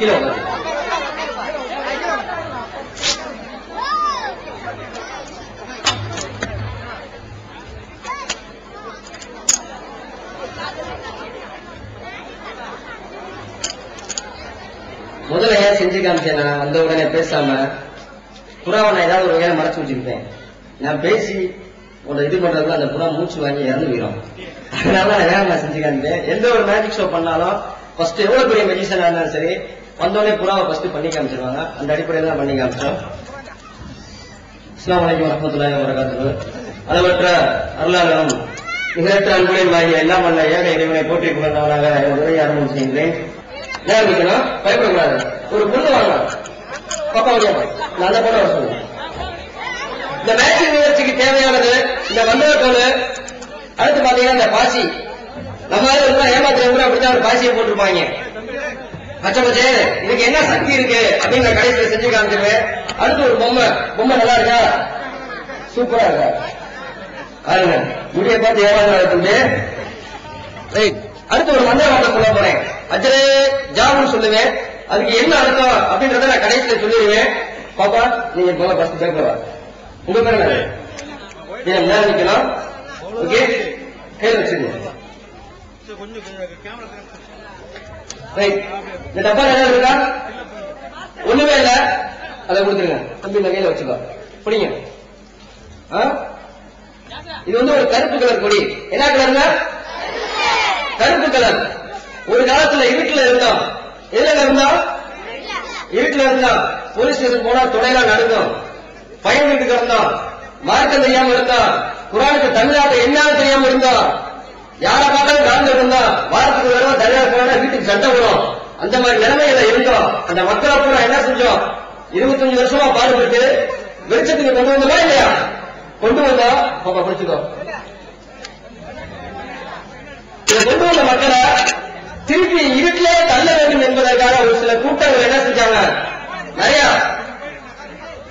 கீழே உட்காரு. முதல்ல ஏன் செஞ்சு காமிச்சேன் நான் வந்த உடனே பேசாம புறாவை நான் ஏதாவது ஒரு வகையில மறைச்சு வச்சிருப்பேன் நான் பேசி உன்னை இது பண்றதுக்கு அந்த புறா மூச்சு வாங்கி இறந்து போயிடும். அதனால நான் வேகமா நான் செஞ்சு காமிப்பேன். எந்த ஒரு மேஜிக் ஷோ பண்ணாலும் ஃபர்ஸ்ட் எவ்வளவு பெரிய மெஜிஷியனா இருந்தாலும் சரி வந்தோடனே புறாவை ஃபர்ஸ்ட் பண்ணி காமிச்சிருவாங்க. அந்த அடிப்படையில் தான் பண்ணி காமிச்சோம். இஸ்லாம் வலைக்கம் வரமத்துல்லாஹி வரகாத்து அளவற்ற அருளாளரும் நிகழ்த்த அன்புடன் வாங்கிய எல்லாம் வல்ல ஏக இறைவனை போற்றிக் கொண்டவனாக உதவி ஆரம்பம் செய்கிறேன் ஏன் இருக்கணும் பயப்படக்கூடாது. ஒரு பொண்ணு வாங்கலாம். பாப்பா வழியா நான் அந்த பொண்ணை வர சொல்லுவேன் இந்த மேட்சிங் நிகழ்ச்சிக்கு தேவையானது இந்த வந்தவர்கள் அடுத்து பாத்தீங்கன்னா இந்த பாசி. நம்ம இருந்தா ஏமாத்திரம் கூட அப்படித்தான் ஒரு பாசியை போட்டிருப்பாங்க. பச்சை பச்சை இதுக்கு என்ன சக்தி இருக்கு அப்படின்னு நான் கடைசியில செஞ்சு காமிச்சிருவேன் அடுத்து ஒரு பொம்மை பொம்மை நல்லா இருக்கா? சூப்பரா இருக்கா? பாருங்க முடிய பார்த்து ஏமாந்து அடுத்து ஒரு மந்திர வார்த்தை சொல்ல போறேன். அஜரே ஜாவுன்னு சொல்லுவேன். அதுக்கு என்ன அர்த்தம் அப்படின்றத நான் கடைசியில சொல்லிடுவேன். பாப்பா நீங்க போல ஃபர்ஸ்ட் பேப்பர் உங்க பேர் என்ன? நீங்க மேல நிக்கலாம் ஓகே கையில் வச்சுக்கோங்க ரைட் இந்த டப்பா என்ன இருக்கா ஒண்ணுமே இல்ல அதை கொடுத்துருங்க தம்பி இந்த கையில வச்சுக்கோ புடிங்க இது வந்து ஒரு கருப்பு கலர் கொடி என்ன கலருங்க கருப்பு கலர் ஒரு காலத்துல இருட்டுல இருந்தோம் எதுல இருந்தோம் இருட்டுல இருந்தோம் போலீஸ் ஸ்டேஷன் போனா துணையெல்லாம் நடந்தோம் பையன் வீட்டுக்கு இருந்தோம் மார்க்கம் தெரியாம இருந்தோம் குரானுக்கு தமிழ்நாட்டை என்னன்னு தெரியாம இருந்தோம் யார பார்த்தாலும் கலந்து இருந்தோம் வாரத்துக்கு ஒரு தடவை தனியார் போனா வீட்டுக்கு சண்டை வரும் அந்த மாதிரி நிலைமையில இருந்தோம். அந்த மக்களை பூரா என்ன செஞ்சோம்? இருபத்தஞ்சு வருஷமா பாடுபட்டு வெளிச்சத்துக்கு கொண்டு வந்தோமா இல்லையா? கொண்டு வந்தோம் பாப்பா படிச்சுக்கோ இதை கொண்டு வந்த மக்களை திருப்பி இருட்டிலே தள்ள வேண்டும் என்பதற்காக ஒரு சில கூட்டங்கள் என்ன செஞ்சாங்க? நிறைய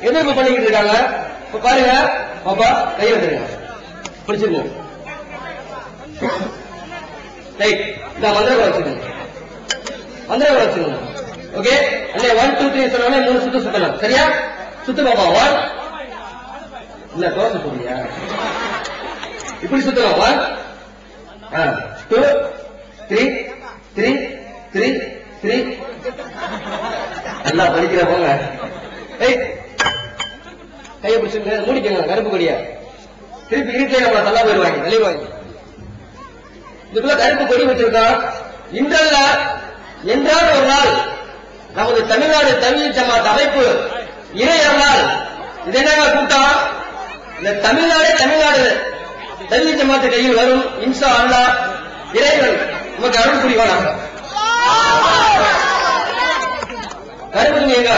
எதிர்ப்பு பண்ணிக்கிட்டு இருக்காங்க. இப்ப பாருங்க பாப்பா கையில் வந்துருங்க பிடிச்சிருங்க ரைட் இந்த மந்திரம் வச்சுக்கோங்க மந்திரம் வச்சுக்கோங்க ஓகே அண்ணே ஒன் டூ த்ரீ சொன்னோடனே மூணு சுத்து சுத்தலாம். சரியா? சுத்து பாப்பா ஒன் இல்ல தோசை போடுறியா? இப்படி சுத்தலாம் one two three three three three நல்லா படிக்கிற போங்க. கையை பிடிச்சிருக்க மூடிக்கங்க கருப்பு கொடியா. திருப்பி நம்ம நல்லா போயிடுவாங்க போயிருவாங்க வெளிவாங்க இதுக்குள்ள கருப்பு கொடி வச்சிருக்கோம் இன்றல்ல என்றால் ஒரு நாள் நமது தமிழ்நாடு தமிழ் ஜமாத் அமைப்பு இறை அருளால் இது என்ன கூட்டம்? இந்த தமிழ்நாடே தமிழ்நாடு. தமிழ் ஜமாத்து கையில் வரும் இன்சா அல்லா இறைவன். நமக்கு அருள் புரிவானாக. கருப்பு துணி எங்க?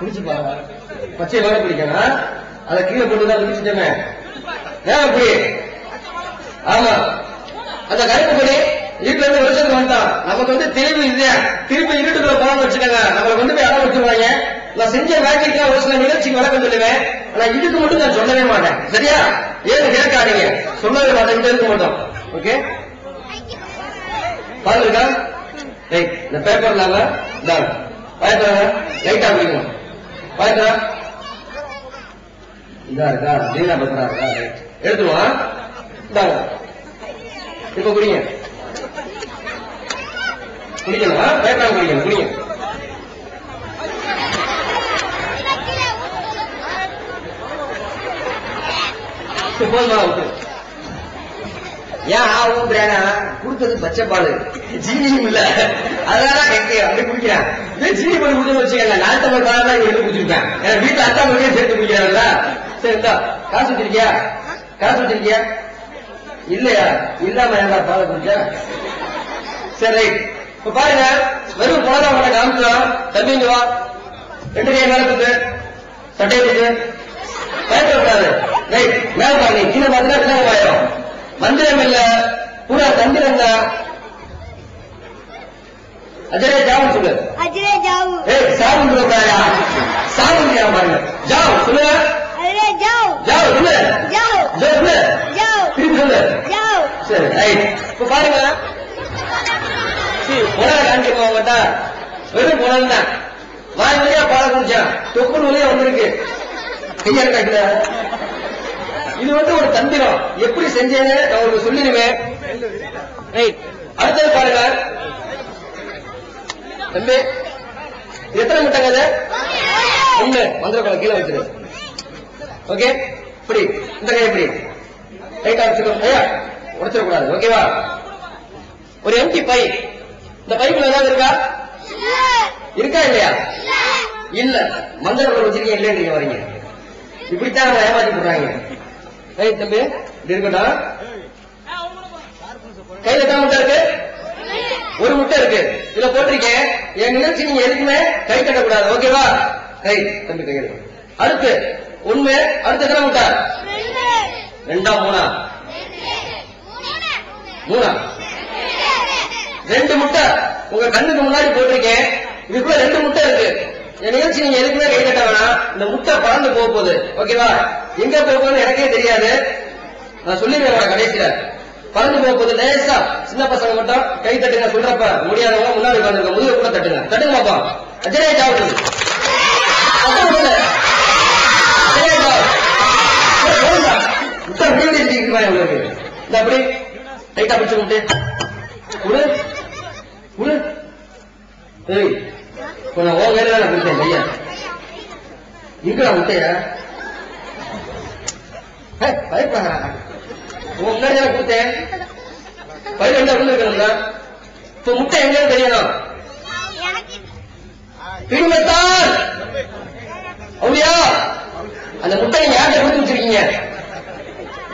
குடிச்சு பாருங்க. பச்சை வேலை குடிக்கணும் அதை கீழே போட்டு தான் குடிச்சுட்டோமே ஏன் அப்படி? ஆமா. அந்த கருப்பு கொடி வீட்டுல இருந்து வருஷத்துக்கு வந்தான். நமக்கு வந்து தெளிவு இல்லையா? திருப்பி இருட்டுக்குள்ள போகாம வச்சுக்கோங்க. நம்மளை கொண்டு போய் அளவு வச்சிருவாங்க நான் செஞ்ச மேஜிக்லாம் ஒரு சில நிகழ்ச்சிக்கு வழக்கம் சொல்லுவேன். ஆனா இதுக்கு மட்டும் நான் சொல்லவே மாட்டேன். சரியா? ஏன்னு கேட்காதீங்க. சொல்லவே மாட்டேன் இருக்க மாட்டோம். ஓகே பாருங்க ரைட் இந்த பேப்பர் இல்லாம இந்தாங்க பயத்துறாங்க லைட்டா பிடிக்கும் பயத்துறா இதா இருக்கா லீலா பேப்பரா இருக்கா ரைட் எடுத்துருவான் இந்தாங்க. இப்ப குடிங்க. குடிக்கணும். பேப்பர் குடிக்கணும். குடிங்க. போதுமா விட்டு ஏன் ஊத்துறேன்னா கொடுத்தது ஜீனியும் இல்ல. அதனால அப்படி குடிக்கிறேன். இதே ஜீனி பண்ணி குடிச்சு வச்சுக்கல நான் தமிழ் பாடம் தான் எடுத்து குடிச்சிருப்பேன். ஏன்னா வீட்டுல அத்தா சேர்த்து குடிக்கிறாங்களா சரி காசு வச்சிருக்கியா? காசு வச்சிருக்கியா? இல்லையா? இல்லாம ஏன்டா பாலை குடிச்ச? சரி இப்ப பாருங்க வெறும் போதா அவனை காமிச்சா தம்பி வா. ரெண்டு கை நடக்குது சட்டை இருக்கு பயப்படக்கூடாது ரைட் மேல பாருங்க கீழே பார்த்தா கிளம்பாயிரம் மந்திரம் இல்ல பூரா தந்திரம் அஜரே ஜாவு சொல்லு. அஜரே ஜாவு ஏய் சாவு சொல்றாயா சாவு பாருங்க. ஜாவு சொல்லுங்க அஜரே ஜாவு ஜாவு சொல்லு. ஜாவு ஜாவு சொல்லு. சரி. ரைட் இப்ப பாருங்க. புனர காண்பிப்போம் உங்கள்கிட்ட வெறும் தான். வாய் வழியா பால குடிச்சான் தொப்புள் வழியா வந்திருக்கு. கையா காட்டுல இது வந்து ஒரு தந்திரம். எப்படி செஞ்சேன்னு நான் உங்களுக்கு ரைட் அடுத்தது பாருங்க. தம்பி எத்தனை முட்டைங்க அது ஒண்ணு கீழே வச்சிரு. ஓகே இப்படி. இந்த கை இப்படி. ரைட்டா வச்சுக்கோ உடைச்சிடக்கூடாது. ஓகேவா ஒரு எம்டி பை இந்த பைக்குள்ள ஏதாவது இருக்கா? இருக்கா இல்லையா? இல்ல. மஞ்சள் பொருள் வச்சிருக்கீங்க இல்லையா நீங்க வரீங்க இப்படித்தான் அவங்க ஏமாத்தி போடுறாங்க. ரைட் தம்பி இப்படி இருக்கட்டா கையில எத்தனை முட்டை இருக்கு? ஒரு முட்டை இருக்கு. இதுல போட்டிருக்கேன். என் நிகழ்ச்சி நீங்க எதுக்குமே கை கட்டக்கூடாது ஓகேவா ரைட் தம்பி கை அடுத்து உண்மை. அடுத்து எத்தனை முட்டை? ரெண்டா மூணா? மூணா? ரெண்டு முட்டை. உங்க கண்ணுக்கு முன்னாடி போட்டிருக்கேன். இதுக்குள்ள ரெண்டு முட்டை இருக்கு. என் நிகழ்ச்சி நீங்க எதுக்குமே கை கட்ட வேணாம். இந்த முட்டை பறந்து போக போகுது. ஓகேவா? எங்க போக போகுதுன்னு எனக்கே தெரியாது. நான் சொல்லிடுவேன் கடைசியில. பறந்து போக போகுது. லேசா. சின்ன பசங்க மட்டும் கை தட்டுங்க சொல்றப்ப. முடியாதவங்க முன்னாடி உட்காந்துருக்க முதுகு கூட தட்டுங்க. தட்டுங்க பாப்பா. அஜய் ஜாவு அஜரே ஜாவு முட்டை தெரியுமா செஞ்சுக்கிட்டு உங்களுக்கு இந்த அப்படி. லைட்டா பிடிச்சு கொண்டு. குடு குடு ஏய் இப்ப நான் உன் நான் கொடுத்தேன் பையன். இருக்கா முட்டைய? ஏய், உன் முன்னாடி நான் கொடுத்தேன். பயிர் என்ன உள்ள இருக்கணும்ல இப்ப முட்டை எங்கன்னு தெரியணும் பிடிமத்தான் அப்படியா? அந்த முட்டை நீங்க யார்கிட்ட கொடுத்து வச்சிருக்கீங்க?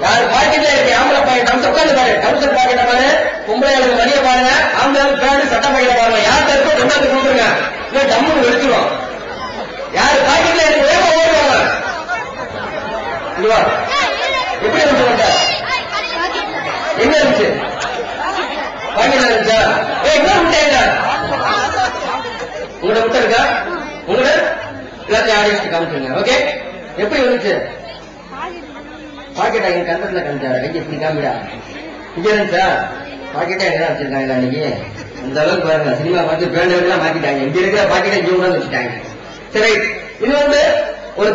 யார் பாக்கெட்ல இருக்கு? ஆம்பளை பாக்கெட் நம்ம உட்காந்து பாரு டவுசர் பாக்கெட் பாரு பொம்பளை ஆளுங்க வழிய பாருங்க. ஆம்பளை பேண்ட் சட்டை பாக்கெட் பாருங்க. யார் இருக்கோ கொண்டாந்து கொடுத்துருங்க. இல்ல டம்முன்னு வெடிச்சிரும் யார் பாக்கெட்ல இருக்கு? வேக ஓடுவாங்க இதுவா எப்படி இருந்துச்சு முட்டை என்ன இருந்துச்சு? பாக்கெட்ல இருந்துச்சா? ஏய் இன்னும் முட்டையில உங்களோட முட்டை இருக்கா? உங்களோட? எல்லாத்தையும் ஆடியன்ஸ் காமிச்சுங்க ஓகே எப்படி வந்துச்சு? பாக்கெட் எங்க கந்தத்துல காமிச்சாரு கையை இப்படி காமிடா? இங்க இருந்துச்சா எங்க வச்சிருக்காங்க அன்னைக்கு? அந்த அளவுக்கு பாருங்க. சினிமா பார்த்து பேண்ட் மாத்திட்டாங்க. இங்க இருக்கிற பாக்கெட்டை இங்க கொண்டு வச்சுட்டாங்க. சரி இது வந்து ஒரு